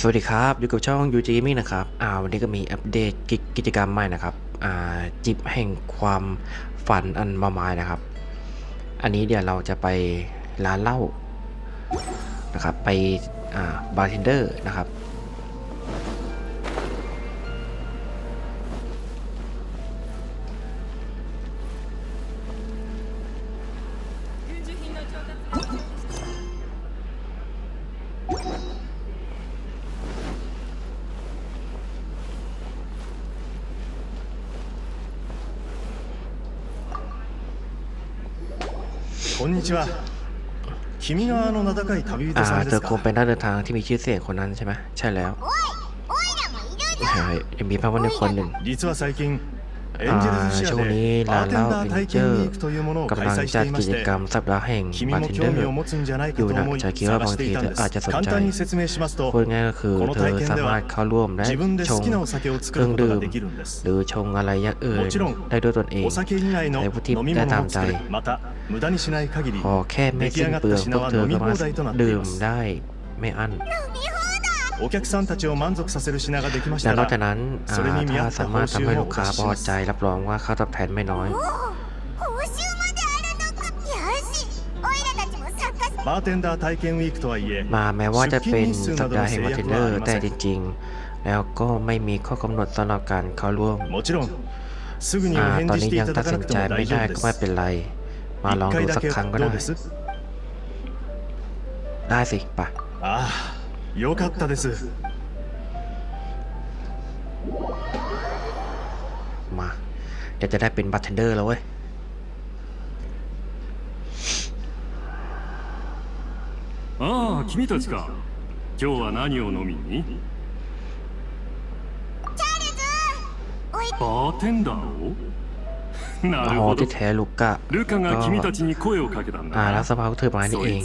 สวัสดีครับ อยู่กับช่อง UG Gaming นะครับอ่าวันนี้ก็มีอัปเดตกิจกรรมใหม่นะครับอ่าจิบแห่งความฝันอันมามายนะครับ อันนี้เดี๋ยวเราจะไปร้านเหล้านะครับ ไปอ่าบาร์เทนเดอร์นะครับ อ่าเธอคงเป็นนักเดินทางที่มีชื่อเสียงคนนั้นใช่ไหมใช่แล้วยังมีภาพว่าในคนหนึ่ง ช่วงนี้ร้านเล่าเป็นเจอร์กำลังจัดกิจกรรมสัปดาห์แห่งบาร์เทนเดอร์อยู่นะจะคิดว่าบางทีเธออาจจะสนใจพูดง่ายก็คือเธอสามารถเข้าร่วมและชงเครื่องดื่มหรือชงอะไรยักษ์อื่นได้ด้วยตนเองในผู้ที่ได้ตามใจพอแค่ไม่สิ้นเปลืองพวกเธอก็มาดื่มได้ไม่อั้น お客さんたちを満足させる品ができまし และ た นอก ら จากนั้นอ่า それに見 ถ้า 合った สามารถ 報 ทำให้ 酬 ลู を ก お ค้า 貸し พ し อ ま ใจ す รับรองว่าค่าตอบแทนไม่น้อย 報酬まであるのかよしオイラたちも参加しバーテンダー体験ウィークとはいえ มาแม้ว่าจะเป็น 出勤日数 สั な ป ど ดา の ห์แห่ง 制 บาร์เท 約 นเดอ はあ ร์ りま แต่ せ จ ん ริงๆ แล้วก็ไม่มีข้อกำหนดสำหรับการเข้าร่วม もちろんすぐにお อ่า 返 ตอน 事し นี้ てい ยัง た ตั だ ด か สิ な น くて ใจ も ไม่ 大丈 ได้ 夫で ก็ す ไม่เป็นไร มาลอง 一 ดู 回だ สัก け ครั้งก็ ど ได้ うです ได้สิไปะ ああ よかったです มาเดี๋ยวจะได้เป็นบาร์เทนเดอร์แล้วเว้ย ああ君たちか今日は何を飲みにおいバーテンダーをな อ๋อที่แท้ลูก้าก็อารับสภาพเธอมานี่เอง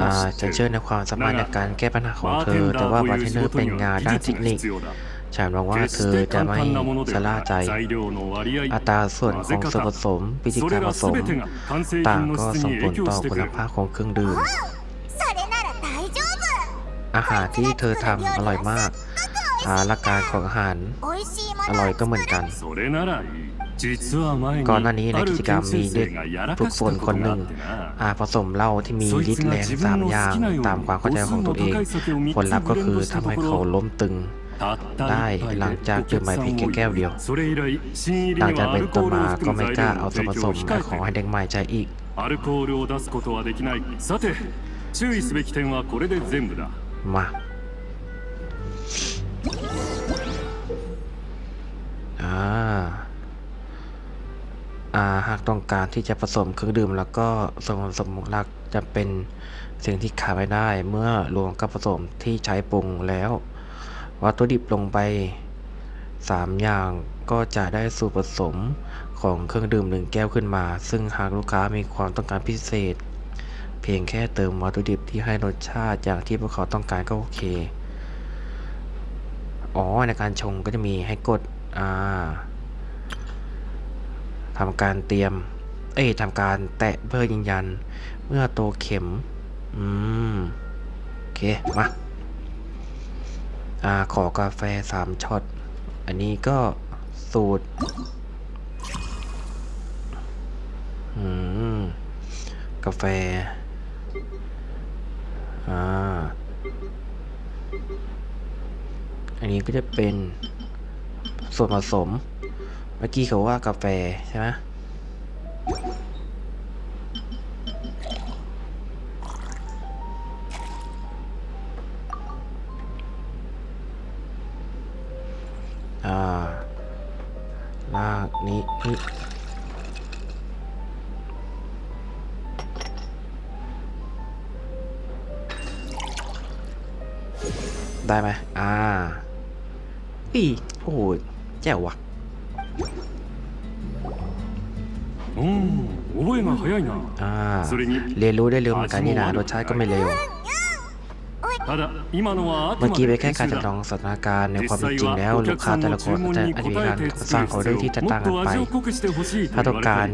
อาฉันเชื่อในความสามารถในการแก้ปัญหาของเธอ แต่ว่าบาร์เทนเนอร์เป็นงานด้านเทคนิคฉันหวังว่าเธอจะไม่สล่าใจ อัตราส่วนของส่วนผสมวิธีการผสม ต่างก็ส่งผลต่อคุณภาพของเครื่องดื่ม อาหารที่เธอทำอร่อยมากอาหลักการของอาหาร อร่อยก็เหมือนกัน ก่อนหน้านี้ในกิจกรรมมีเด็กฝึกฝนคนหนึ่งอาผสมเหล้าที่มีฤทธิ์แรงสามอย่างตามความเข้าใจของตัวเอง ผลลัพธ์ก็คือทำให้เขาล้มตึงได้หลังจากดื่มใบพีแก้วเดียว หลังจากเป็นต้นมาก็ไม่กล้าเอาส่วนผสมแอลกออล์ให้เด็กใหม่ใจอีกมา อ่าอ่าหากต้องการที่จะผสมเครื่องดื่มแล้วก็ส่วนผสมหลักจะเป็นสิ่งที่ขาดไม่ได้ เมื่อรวมกับผสมที่ใช้ปรุงแล้ว วัตถุดิบลงไป 3 อย่างก็จะได้สูตรผสมของเครื่องดื่มหนึ่งแก้วขึ้นมา ซึ่งหากลูกค้ามีความต้องการพิเศษ เพียงแค่เติมวัตถุดิบที่ให้รสชาติอย่างที่พวกเขาต้องการก็โอเค อ๋อในการชงก็จะมีให้กด ทำการเตรียม เอ้ยทำการแตะเพื่อยืนยัน เมื่อตัวเข็ม อืม โอเค มา อ่า ขอกาแฟสามช็อต อันนี้ก็สูตร อืม กาแฟ อ่า อันนี้ก็จะเป็น ส่วนผสม เมื่อกี้เขาว่ากาแฟใช่ไหมอ่าลากนี้นี่ได้ไหมอ่าอีโอ้โห แจ๋ววะอืมอ่าเรียนรู้ได้เร็วเหมือนกันนี่นะรสชาติก็ไม่เร็วเมื่อกี้ไปแค่การจำลองสถานการณ์ในความเป็นจริงแล้วลูกค้าแต่ละคนจะอาจจะมีการสร้างของเรื่ที่จะต่างกันไปถ้าต้องการ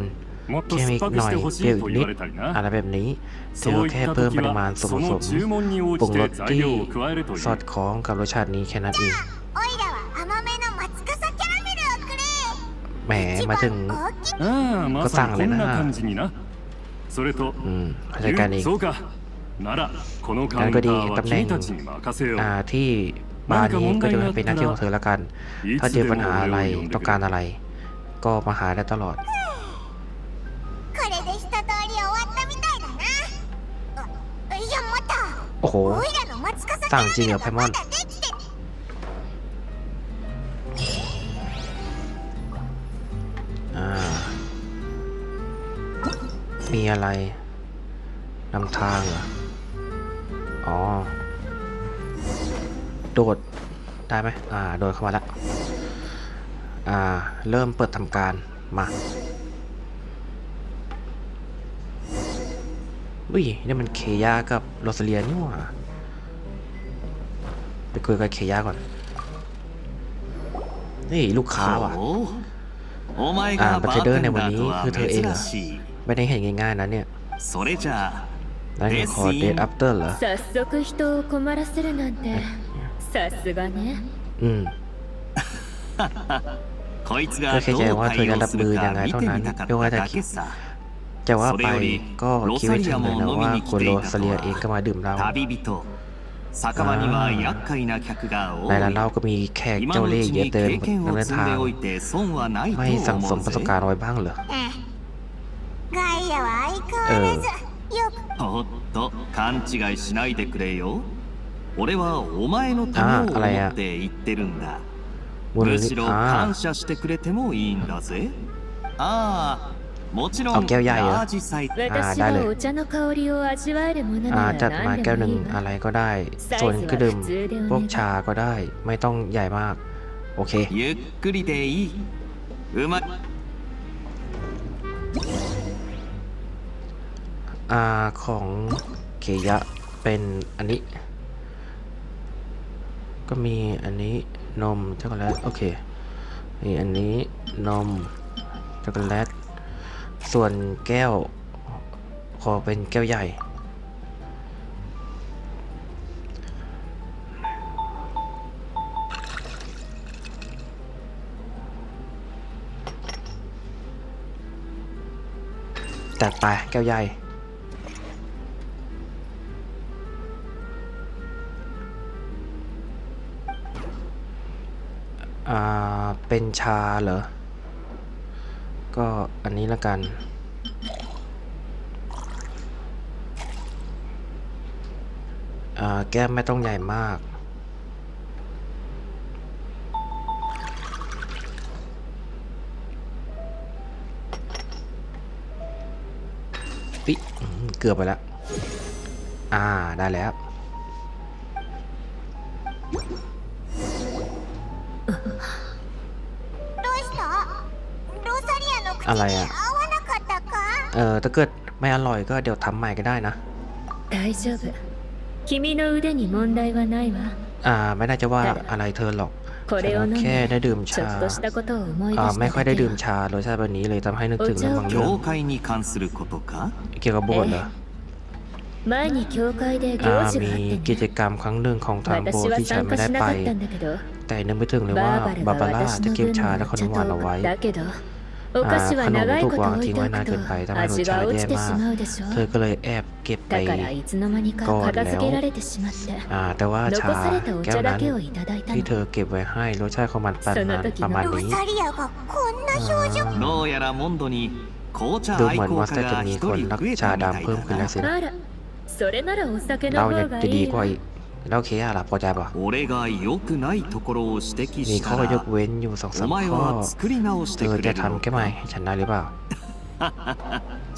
เพิ่มอีกหน่อยเพิ่มอีกนิดอะไรแบบนี้ถือแค่เพิ่มปริมาณส่วนผสมปรุงรสที่สอดคล้องกับรสชาตินี้แค่นั้นเอง แหมมาถึง 一番大きいああまさにこんな感じになそれと อืมเข้าใจกันเอง そうかならこのカウンターは君たちに任せよう อ่าที่บาร์นี้ก็จะเป็นหน้าที่ของเธอละกัน ถ้าเจอปัญหาอะไรต้องการอะไร ก็มาหาได้ตลอด これで一通り終わったみたいだなあいや待った โอ้โห オイラの松笠キャ สั่ ラ งจริง メ เหร ル อ が ไพมอน มีอะไรนำทางเหรอ อ๋อ โดด ได้ไหมอ่า โดดเข้ามาแล้ว อ่า เริ่มเปิดทำการ มาอุ้ยนี่มันเคยากับโรสเลียนี่หว่า ไปคุยกับเคยาก่อน นี่ลูกค้าว่ะอ่าบัตเทเดอร์ในวันนี้คือเธอเองเหรอ ไม่ได้เห็นง่ายๆนะเนี่ย それじゃあ นั่นก็คอเดทอัปเตอร์เหรอ 早速人を困らせるなんてさすがね อืม こいつが ก็แค่ ど ใจ う ว่าเธอ 対 จะ 応 รับ す มื る อยัง か ไง 見 เท่า て นั้น みたか ไม่ว่า った จะ だ คิ け ด さ จะว่าไป それより ก็คิดไม่ถึงเลยนะว่า ロサリアも飲みに来ていたとは คุณโรสเลียเองก็มาดื่มเหล้า 旅人酒場には厄介な客が ใน 多 ร้านเหล้าย ก็มีแขก 今 เจ้า のう เล่ห์ ち เยอะ に เติม 経験 นัก を เดิน 積ん ทาง でおいて損はない ไม่ と สั่งส 思 ม う ประสบ ぜ การณ์เอาไว้บ้างเหรอ ええガイア は相変わらずよくおっと勘違いしないでくれよ俺はお前のためを思ああらやって言ってるんだ มูล む นิ し ธิ ろ อ่า 感謝してくれてもいいんだぜああもちろんあแก้วใหญ่เหรอ ラージサイズ私だねはお茶の香りを味わえるもの อ่า なら จัดมา 何 แก้วห で นึ่ง もいい อะ わ ไรก็ได้ ส่วนเครื่องดื่ม サイズは普通でお願い พวกชาก็ได้ ไม่ต้องใหญ่มาก โอเค ゆっくりでいいうまい อ่าของเคยะเป็นอันนี้ ก็มีอันนี้นมช็อกโกแลตโอเคนี่อันนี้นมช็อกโกแลตส่วนแก้ว ขอเป็นแก้วใหญ่ จัดไปแก้วใหญ่ อ่า เป็นชาเหรอ ก็อันนี้ละกัน อ่า แก้มไม่ต้องใหญ่มากปิเกือบไปแล้ว อ่า ได้แล้ว อะไรอะเออถ้าเกิดไม่อร่อยก็เดี๋ยวทำใหม่ก็ได้นะอ่าไม่น่าจะว่าอะไรเธอหรอกแค่ได้ดื่มชาอ่าไม่ค่อยได้ดื่มชารสชาติแบบนี้เลยทำให้นึกถึงเรื่องบางอย่างเกี่ยวกับโบสถ์เหรอ มีกิจกรรมครั้งหนึ่งของทางโบที่ฉันไม่ได้ไป แต่นึกไม่ถึงเลยว่าบาบาร่าจะเก็บชาและขนมหวานเอาไว้ขนมถูกวางทิ้งไว้นานเกินไปทำให้รสชาติแย่มาก เธอก็เลยแอบเก็บไปก่อนแล้วแต่ว่าชาแก้วนั้นที่เธอเก็บไว้ให้รสชาติของมันประมานประมาณนี้ดูเหมือนว่าจะมีคนรักชาดำเพิ่มขึ้นแล้วสินะ それならお酒 เรา の อยาก 方が จะดี いい กว่า わ อีกแล้วเคอาล่ะพอใจป่ะ 俺が良くないところを指摘 มี し ข้ た อยก ら เว้นอยู่สองสา お ม 前 ข้อ は作り直し เธ て อ く จะ れるの ทำแก้ใหม่ か ให้ฉันได้หรือเปล่า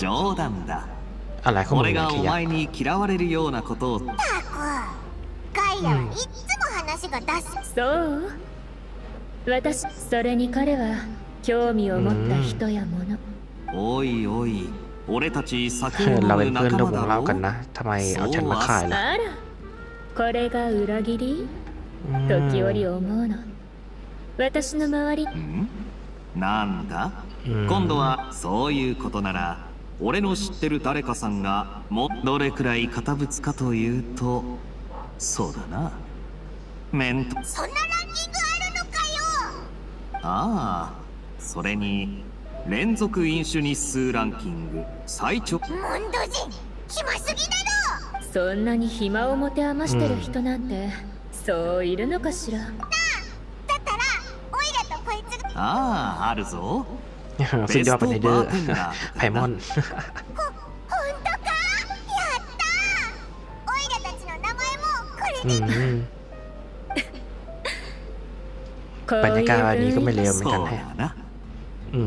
冗談だ อะไรของมึง 俺 เนี่ย が เค お ยะ 前に嫌われるようなことをたくガイアはいっつも話が出すそう私それに彼は興味を持った人や物おいおい俺たち酒 เอ を อ 飲 เรา む เป็นเพื่อน 仲 ร่วม 間 วง だ เล่า ろ กันนะทำไมเอาฉันมาขายล่ะ あらこれが裏切り อืม 時折思うの私の周りんなんだ อ うん今度はそういうことなら俺の知ってる誰かさんがもどれくらい堅物かというとそうだなメントそんなランキングあるのかよああそれに 連続飲酒日数ランキング最モンド人暇すぎだろ！そんなに暇を持て余してる人なんて、うん、そういるのかしら？なあだったらオイラとこいつあああるぞ。สุดยอดไปเลยเ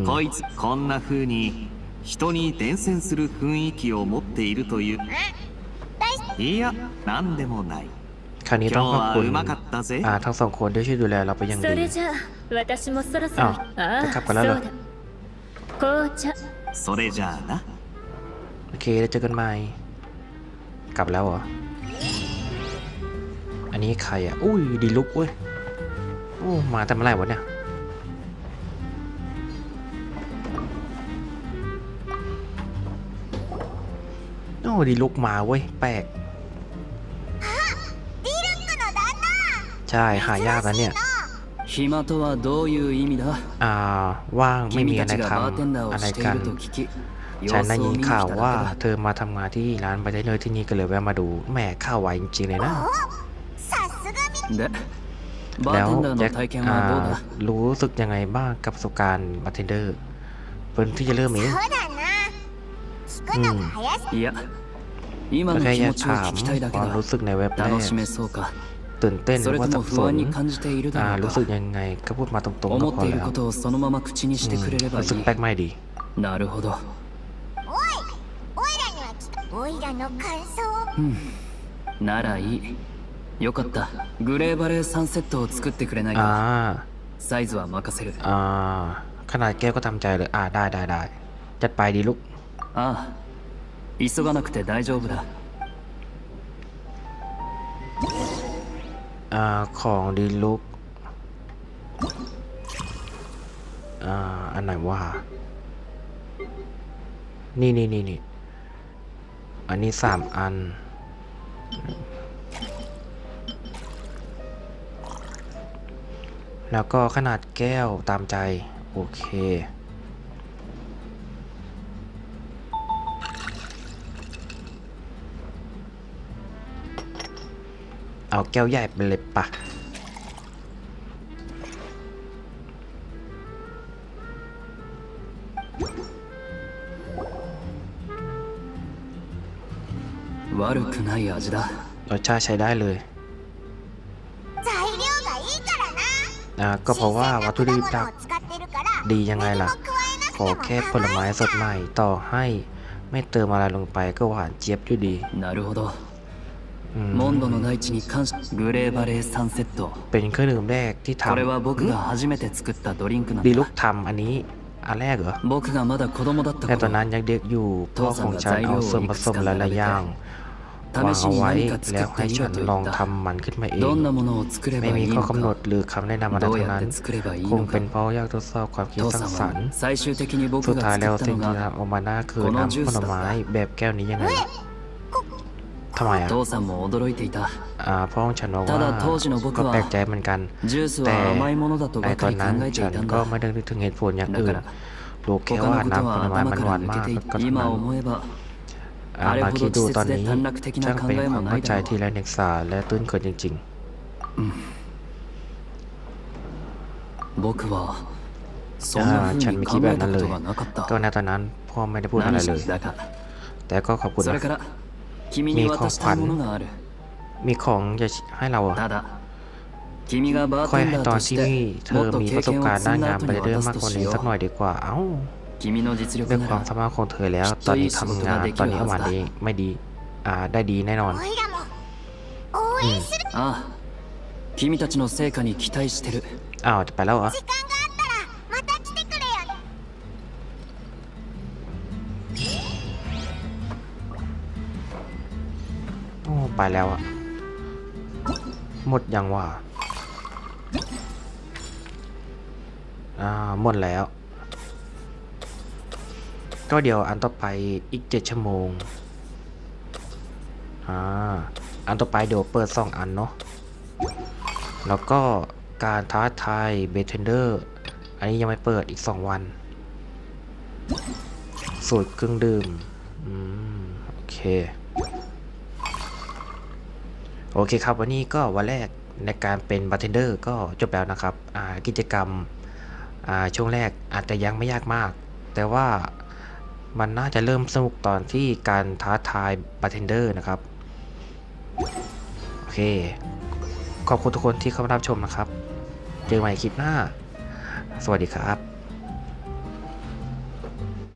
こいつこんな風に人に伝染する雰囲気を持っているといういや何でもない คราวนี้ 今 ต้อง 日 ขอบคุ は ณ うまかったぜ อ่าทั้งสองคนที่ช่วยดูแลเราไปนอย่าง そ ดี れじゃあ私もそろそろああじゃあカップそうラロだ紅茶それじゃあな โอเคแล้วเจอกันใหม่กลับแล้วเหรอ อันนี้ใครอ่ะ อุ้ย ดีลุกเว้ย โอ้ มาแต่เมื่อไหร่วะเนี่ย ดีลุกมาเว้ยแปลกใช่หายากนะเนี่ยอ่าว่างไม่มีอะไรทำอะไรกันฉันได้ยินข่าวว่าเธอมาทำงานที่ร้านไปได้เลยที่นี่ก็เลยแวะมาดูแหมข้าวไวจริงๆเลยนะแล้วแจ็ครู้สึกยังไงบ้างกับประสบการณ์บาร์เทนเดอร์เพิ่นที่จะเริ่มเองอืม 今 ก็ の แค่ 気 อยา 持 ก ちを ถาม 聞きたいだけ ความ だ รู้สึกในเว็บแร 楽 ก しめそうか ตื่นเต้นห そ รือ れ ว่า と สั も บส 不安 น に感じている อ่า だろう รู้สึก か ยังไงก็พูดมาตรงๆก็ 思 พ っ อ ている แล้ว ことをそのまま口にしてくれれば รู้สึก いい แปลกใหม่ดี なるほどおいオイラには聞くオイラの感想をうんならいいよかったグレーバレーサンセットを作ってくれない อ่า かサイズは任せる อ่า ขนาดแก้วก็ทำใจเลย อ่าได้ได้ได้จัดไปดีลูก ああ 急がなくて大丈夫だ อ่า ของดีลุก อ่า อันไหนว่า นี่นี่นี่นี่ อันนี้สามอัน แล้วก็ขนาดแก้วตามใจ โอเค เอาแก้วใหญ่ไปเลยปะ 悪くない味だ รสชาติใช้ได้เลย 材料がいいからな อ่า ก็เพราะว่าวัตถุดิบหลัก 新鮮な果物を使ってるから ดียังไงล่ะ 何も加えなく ขอ ても แค่ผลไม้สดใหม่ต่อให้ไม่เติมอะไรลงไปก็หวานเจี๊ยบอยู่ดี なるほど อืม モンドの大地に感謝グレーバレーサンセットเป็นเครื่องดื่มแรกที่ทำこれは僕が初めて作ったドリンクなんดีลูกทำอันนี้อันแรกเหรอ僕がまだ子供だったแต่ตอนนั้นยังเด็กอยู่พ่อของฉันเอาส่วนผสมหลายๆอย่างวางเอาไว้แล้วให้ฉันลองทำมันขึ้นมาเองไม่มีข้อกำหนดหรือคำแนะนำอะไรทั้งนั้นคงเป็นเพราะอยากทดสอบความคิดสร้างสรรค์สุดท้ายแล้วสิ่งที่ทำออกมาหน้าคือน้ำผลไม้แบบแก้วนี้ยังไง ทำไมอะอ่าพ่อของฉันบอกว่าก็แปลกใจเหมือนกัน แต่ในตอนนั้นฉันก็ไม่ได้นึกถึงเหตุผลอย่างอื่นรู้แค่ว่าน้ำผลไม้มันหวานมากก็ทำนั้นมาคิดดูตอนนี้ช่างเป็นความไม่ใจที่แรงเนกษาและตื้นเขินจริงๆฉันไม่คิดแบบนั้นเลย ก็ในตอนนั้นพ่อไม่ได้พูดอะไรเลย แต่ก็ขอบคุณนะ มีของขวัญมีของจะให้เราอะค่อยให้ตอนที่เธอมีประสบการณ์ด้านงานไปเรื่อยมากกว่านี้สักหน่อยดีกว่า เอ้าเรื่องความสามารถของเธอแล้ว ตอนนี้ทำงานตอนนี้ประมาณนี้ไม่ดี อ่าได้ดีแน่นอนอ้าวจะไปแล้วเหรอ ไปแล้วอะหมดยังวะอ่าหมดแล้ว ก็เดี๋ยวอันต่อไปอีก7ชั่วโมงอ่าอันต่อไปเดี๋ยวเปิด2อันเนาะแล้วก็การท้าทายเบทเทนเดอร์อันนี้ยังไม่เปิดอีก2วัน สูตรเครื่องดื่ม อืม โอเค โอเคครับ วันนี้ก็วันแรกในการเป็นบาร์เทนเดอร์ก็จบแล้วนะครับกิจกรรมช่วงแรกอาจจะยังไม่ยากมาก แต่ว่ามันน่าจะเริ่มสนุกตอนที่การท้าทายบาร์เทนเดอร์นะครับ โอเค ขอบคุณทุกคนที่เข้ามารับชมนะครับ เจอกันใหม่คลิปหน้า สวัสดีครับ